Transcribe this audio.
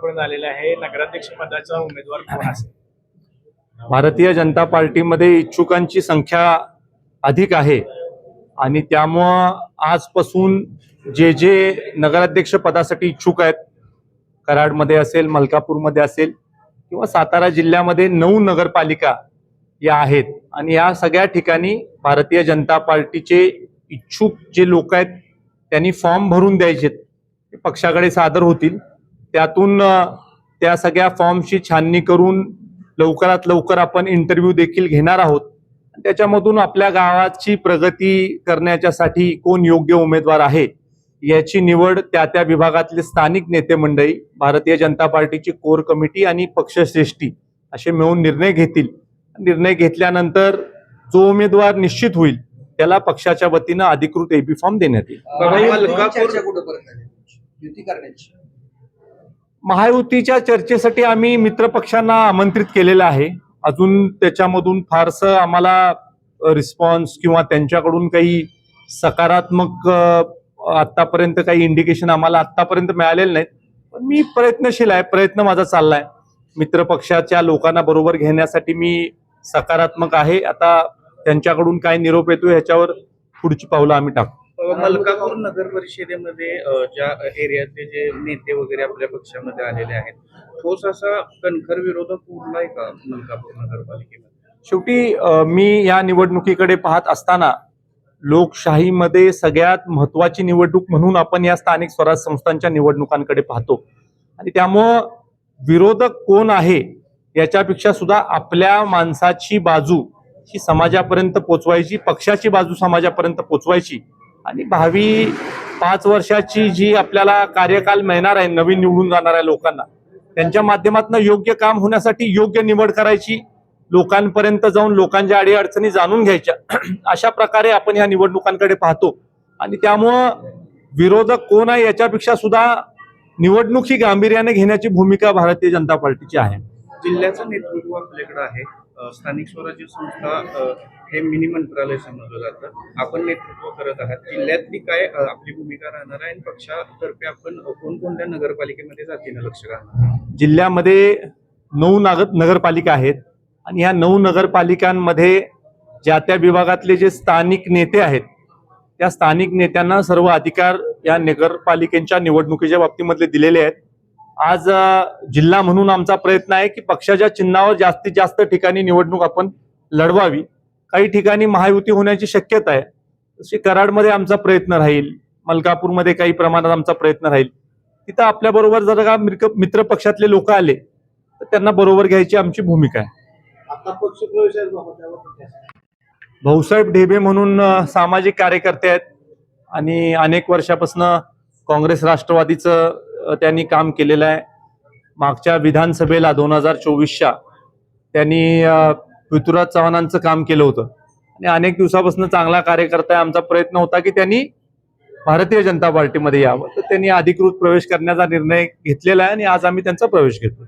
शेवटपर्यंत आलेला आहे. नगराध्यक्ष पदाचा उमेदवार कोण असेल? भारतीय जनता पार्टीमध्ये इच्छुकांची संख्या अधिक आहे आणि त्यामुळं आजपासून जे जे नगराध्यक्ष पदासाठी इच्छुक आहेत कराडमध्ये असेल मलकापूरमध्ये असेल किंवा सातारा जिल्ह्यामध्ये नऊ नगरपालिका या आहेत आणि या सगळ्या ठिकाणी भारतीय जनता पार्टीचे इच्छुक जे लोक आहेत त्यांनी फॉर्म भरून द्यायचे ते पक्षाकडे सादर होतील. त्यातून त्या सगळ्या फॉर्मची छाननी करून लवकरात लवकर आपण इंटरव्ह्यू देखील घेणार आहोत. त्याच्यामधून आपल्या गावाची प्रगती करण्याच्यासाठी कोण योग्य उमेदवार आहे याची निवड त्या त्या विभागातले स्थानिक नेते मंडळी भारतीय जनता पार्टीची कोर कमिटी आणि पक्षश्रेष्ठी असे मिळून निर्णय घेतील. निर्णय घेतल्यानंतर जो उमेदवार निश्चित होईल त्याला पक्षाच्या वतीनं अधिकृत एबी फॉर्म देण्यात येईल. महायुतीच्या चर्चेसाठी आम्ही मित्रपक्षांना आमंत्रित केलेलं आहे. अजून त्याच्यामधून फारसं आम्हाला रिस्पॉन्स किंवा त्यांच्याकडून काही सकारात्मक आत्तापर्यंत आतापर्यंत काही इंडिकेशन आम्हाला आतापर्यंत मिळालेलं नाहीत. पण मी प्रयत्नशील आहे प्रयत्न माझा चाललाय. मित्रपक्षाच्या लोकांना बरोबर घेण्यासाठी मी सकारात्मक आहे. आता त्यांच्याकडून काय निरोप येतो ह्याच्यावर पुढची पावलं आम्ही टाकतो मलकापूर नगर परिषदेमध्ये ज्या एरियातले जे नेते वगैरे आपल्या पक्षामध्ये आलेले आहेत ठोस असा कणखर विरोधक उरलाय का मलकापूर नगरपालिकेमध्ये? शेवटी मी या निवडणुकीकडे पाहत असताना लोकशाहीमध्ये सगळ्यात महत्वाची निवडणूक म्हणून आपण या स्थानिक स्वराज संस्थांच्या निवडणुकांकडे पाहतो. आणि त्यामुळं विरोधक कोण आहे याच्यापेक्षा सुद्धा आपल्या माणसाची बाजू ही समाजापर्यंत पोचवायची पक्षाची बाजू समाजापर्यंत पोचवायची आणि भावी पाच वर्षाची जी आपल्याला कार्यकाल मिळणार आहे नवीन निवडून जाणाऱ्या लोकांना त्यांच्या माध्यमातून योग्य काम होण्यासाठी योग्य निवड करायची लोकांपर्यंत जाऊन लोकांच्या अडीअडचणी जाणून घ्यायच्या. अशा प्रकारे आपण या निवडणुकांकडे पाहतो. आणि त्यामुळं विरोधक कोण आहे याच्यापेक्षा सुद्धा निवडणूक ही गांभीर्याने घेण्याची भूमिका भारतीय जनता पार्टीची आहे. जिल्ह्याचं नेतृत्व आपल्याकडे आहे. स्थानिक स्वराज्य संस्था हे मिनी मंत्रालय समजलं जातं. आपण नेतृत्व करत आहात. जिल्ह्यातली काय आपली भूमिका राहणार आहे आणि पक्षातर्फे आपण कोणकोणत्या नगरपालिकेमध्ये जातीनं लक्ष घालणार जिल्ह्यामध्ये नऊ नागर नगरपालिका आहेत आणि ह्या नऊ नगरपालिकांमध्ये ज्या त्या विभागातले जे स्थानिक नेते आहेत त्या स्थानिक नेत्यांना सर्व अधिकार या नगरपालिकेच्या निवडणुकीच्या बाबतीमधले दिलेले आहेत. आज जिल्हा म्हणून आमचा प्रयत्न आहे की पक्षाच्या चिन्हावर जास्तीत जास्त ठिकाणी निवडणूक आपण लढवावी. काही ठिकाणी महायुती होण्याची शक्यता आहे. तशी कराडमध्ये आमचा प्रयत्न राहील. मलकापूरमध्ये काही प्रमाणात आमचा प्रयत्न राहील. तिथं आपल्या बरोबर जर का मित्र- पक्षातले लोक आले तर त्यांना बरोबर घ्यायची आमची भूमिका आहे? भाऊसाहेब ढेबे म्हणून सामाजिक कार्यकर्ते आहेत. आणि अनेक वर्षापासून काँग्रेस राष्ट्रवादीचं त्यांनी काम केलेलं आहे. मागच्या विधानसभेला दोन हजार चोवीसच्या त्यांनी पृथ्वीराज चव्हाणांचं काम केलं होतं. आणि अनेक दिवसापासून चांगला कार्यकर्ता आहे. आमचा प्रयत्न होता की त्यांनी भारतीय जनता पार्टीमध्ये यावं. तर त्यांनी अधिकृत प्रवेश करण्याचा निर्णय घेतलेला आहे आणि आज आम्ही त्यांचा प्रवेश घेतो